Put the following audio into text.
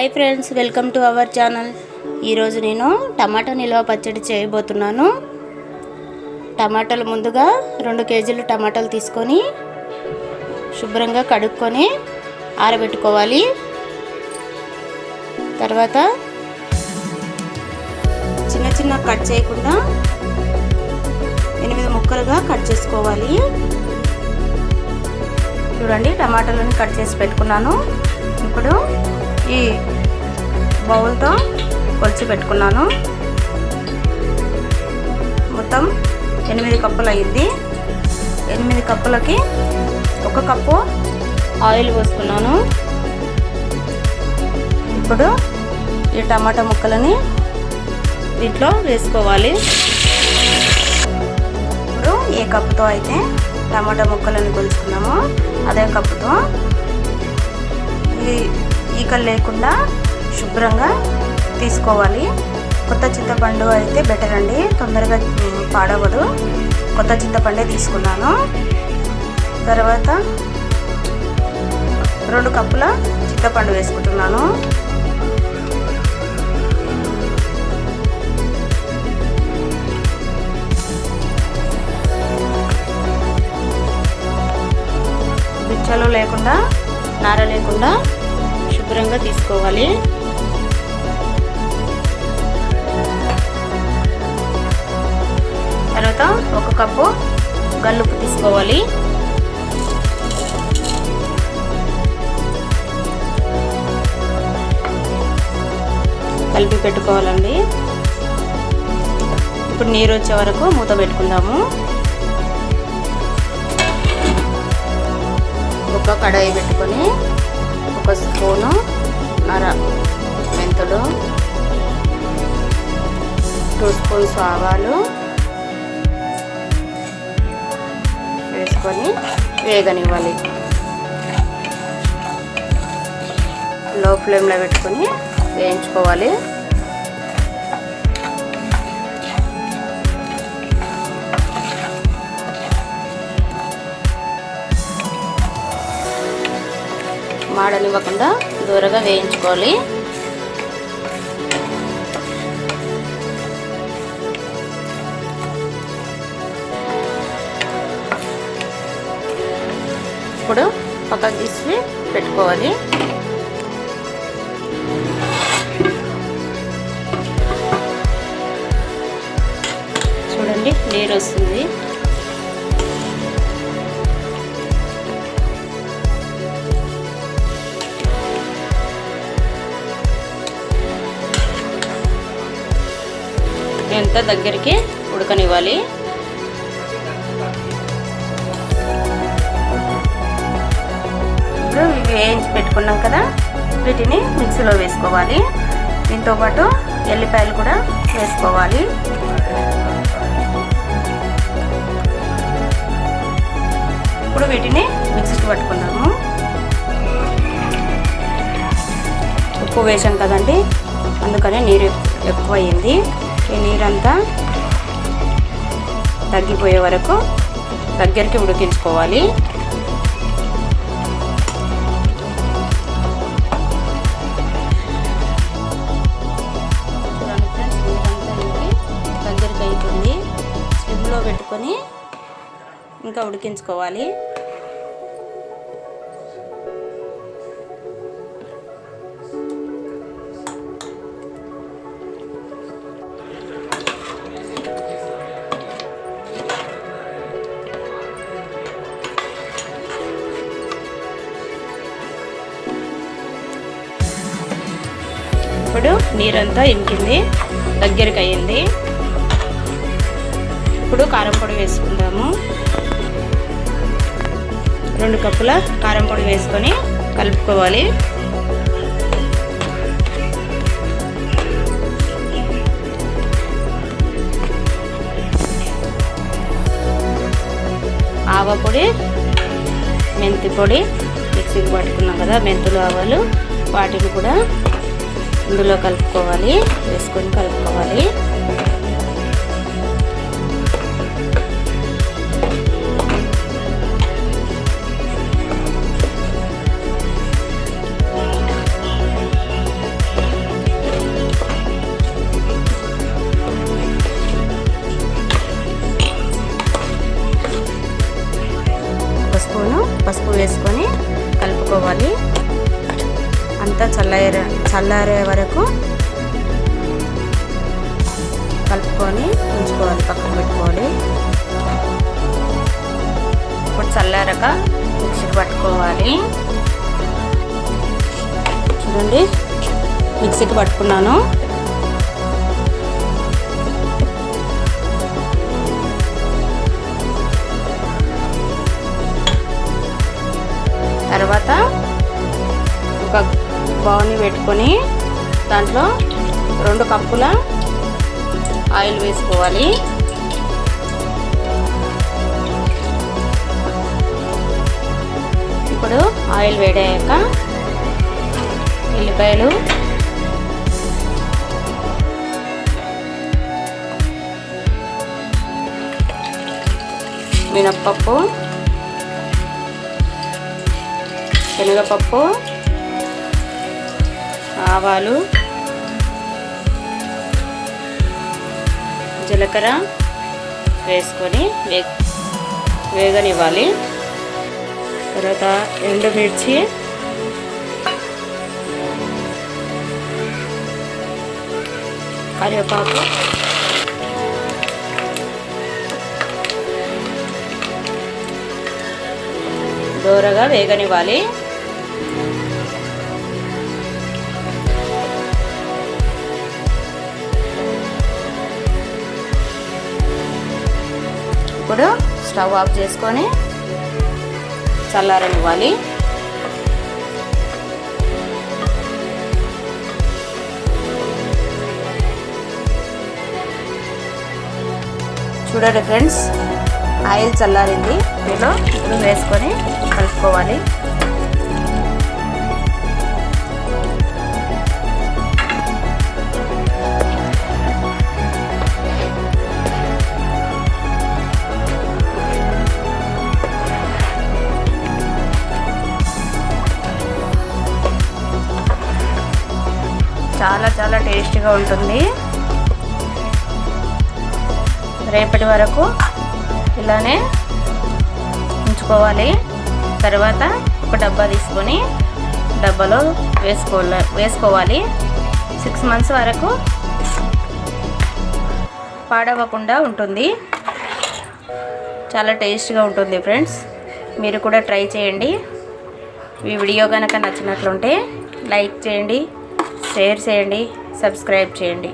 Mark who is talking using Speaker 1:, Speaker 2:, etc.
Speaker 1: Hi friends welcome to our channel. ఈరోజు నేను టమాటా నిల్వ పచ్చడి చేయబోతున్నాను. టమాటాలు ముందుగా రెండు కేజీలు టమాటాలు తీసుకొని శుభ్రంగా కడుక్కొని ఆరబెట్టుకోవాలి. తర్వాత చిన్న చిన్న కట్ చేయకుండా ఎనిమిది ముక్కలుగా కట్ చేసుకోవాలి. చూడండి టమాటాలను కట్ చేసి పెట్టుకున్నాను. ఇప్పుడు ఈ బౌల్తో కొలిచి పెట్టుకున్నాను. మొత్తం ఎనిమిది కప్పులు అయ్యింది ఎనిమిది కప్పులకి ఒక కప్పు ఆయిల్ పోసుకున్నాను. ఇప్పుడు ఈ టమాటా ముక్కలని దీంట్లో వేసుకోవాలి. ఇప్పుడు ఏ కప్పుతో అయితే టమాటా ముక్కలను కొలుచుకున్నామో అదే కప్పుతో ఈ ఈకలు లేకుండా శుభ్రంగా తీసుకోవాలి. కొత్త చింతపండు అయితే బెటర్ అండి. తొందరగా పాడవదు. కొత్త చింతపండే తీసుకున్నాను. తర్వాత రెండు కప్పుల చింతపండు వేసుకుంటున్నాను. బిచ్చలు లేకుండా నార లేకుండా శుభ్రంగా తీసుకోవాలి. తర్వాత ఒక కప్పు గల్లుపు తీసుకోవాలి. కలిపి పెట్టుకోవాలండి. ఇప్పుడు నీరు వచ్చే వరకు మూత పెట్టుకుందాము. ఒక కడాయి పెట్టుకొని ఒక స్పూను నర మెంతులు టూ స్పూన్స్ ఆవాలు వేసుకొని వేగనివ్వాలి. లో ఫ్లేమ్లో పెట్టుకొని వేయించుకోవాలి. మాడనివ్వకుండా దూరగా వేయించుకోవాలి. ఇప్పుడు పక్కకు తీసి పెట్టుకోవాలి. చూడండి నీరు వస్తుంది ఎంత దగ్గరికి ఉడకనివ్వాలి. ఇప్పుడు ఇవి వేయించి పెట్టుకున్నాం కదా వీటిని మిక్సీలో వేసుకోవాలి. దీంతో పాటు ఎల్లిపాయలు కూడా వేసుకోవాలి. ఇప్పుడు వీటిని మిక్సీకి పట్టుకున్నాము. ఉప్పు వేసాం కదండి అందుకనే నీరు ఎక్కువ అయింది ఈ నీరంతా తగ్గిపోయే వరకు దగ్గరికి ఉడికించుకోవాలి. దగ్గరికి అవుతుంది స్లిమ్లో పెట్టుకొని ఇంకా ఉడికించుకోవాలి. నీరంతా ఇంకింది దగ్గరికి అయ్యింది ఇప్పుడు కారం పొడి వేసుకుందాము. రెండు కప్పుల కారం పొడి వేసుకొని కలుపుకోవాలి. ఆవ పొడి మెంతి పొడి మిక్సీకి పట్టుకున్నాం కదా మెంతులు ఆవాలు వాటిని కూడా ఇందులో కలుపుకోవాలి వేసుకొని కలుపుకోవాలి. పసుపు వేసుకొని కలుపుకోవాలి. అంతా చల్లయ్యారు చల్లారే వరకు కలుపుకొని ఉంచుకోవాలి పక్కన పెట్టుకోవాలి. ఇప్పుడు చల్లారక మిక్సీకి పట్టుకోవాలి. చూడండి మిక్సీకి పట్టుకున్నాను. బౌల్ని పెట్టుకొని దాంట్లో రెండు కప్పుల ఆయిల్ వేసుకోవాలి. ఇప్పుడు ఆయిల్ వేడాక ఉల్లిపాయలు మినప్పప్పు శనగపప్పు ఆవాలు జీలకర్ర వేసుకొని వే వేగనివ్వాలి. తర్వాత ఎండుమిర్చి కరివేపాకు దూరగా వేగనివ్వాలి. ఇప్పుడు స్టవ్ ఆఫ్ చేసుకొని చల్లారనివ్వాలి చూడండి ఫ్రెండ్స్ ఆయిల్ చల్లారింది. నేను ఇప్పుడు వేసుకొని కలుపుకోవాలి. చాలా చాలా టేస్టీగా ఉంటుంది. రేపటి వరకు ఇలానే ఉంచుకోవాలి. తర్వాత ఒక డబ్బా తీసుకొని డబ్బాలో వేసుకోవాలి వేసుకోవాలి. సిక్స్ మంత్స్ వరకు పాడవకుండా ఉంటుంది. చాలా టేస్ట్గా ఉంటుంది ఫ్రెండ్స్. మీరు కూడా ట్రై చేయండి. ఈ వీడియో కనుక నచ్చినట్లుంటే లైక్ చేయండి. షేర్ చేయండి సబ్స్క్రైబ్ చేయండి.